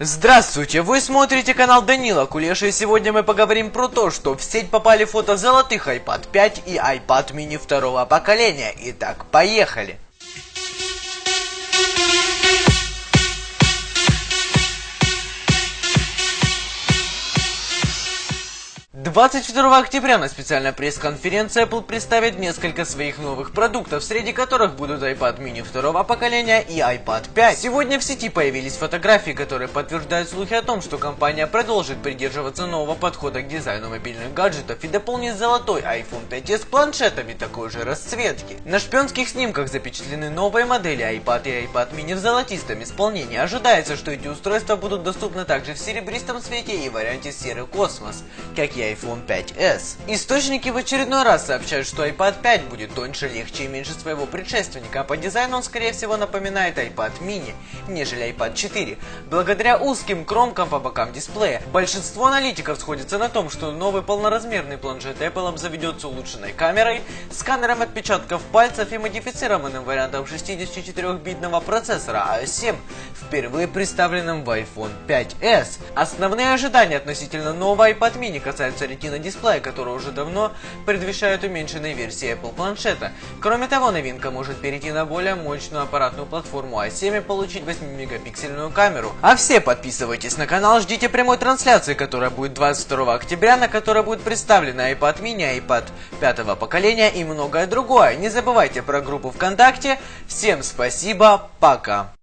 Здравствуйте, вы смотрите канал Данила Кулеша и сегодня мы поговорим про то, что в сеть попали фото золотых iPad 5 и iPad mini второго поколения. Итак, поехали! 22 октября на специальной пресс-конференции Apple представит несколько своих новых продуктов, среди которых будут iPad mini второго поколения и iPad 5. Сегодня в сети появились фотографии, которые подтверждают слухи о том, что компания продолжит придерживаться нового подхода к дизайну мобильных гаджетов и дополнит золотой iPhone 5s планшетами такой же расцветки. На шпионских снимках запечатлены новые модели iPad и iPad mini в золотистом исполнении. Ожидается, что эти устройства будут доступны также в серебристом цвете и варианте серый космос, как и iPhone 5s. Источники в очередной раз сообщают, что iPad 5 будет тоньше, легче и меньше своего предшественника, а по дизайну он скорее всего напоминает iPad mini, нежели iPad 4, благодаря узким кромкам по бокам дисплея. Большинство аналитиков сходится на том, что новый полноразмерный планшет Apple обзаведется улучшенной камерой, сканером отпечатков пальцев и модифицированным вариантом 64-битного процессора A7, впервые представленным в iPhone 5s. Основные ожидания относительно нового iPad mini касаются Retina дисплея, который уже давно предвещает уменьшенной версии Apple планшета. Кроме того, новинка может перейти на более мощную аппаратную платформу A7 и получить 8-мегапиксельную камеру. А все подписывайтесь на канал, ждите прямой трансляции, которая будет 22 октября, на которой будет представлена iPad mini, iPad пятого поколения и многое другое. Не забывайте про группу ВКонтакте. Всем спасибо, пока.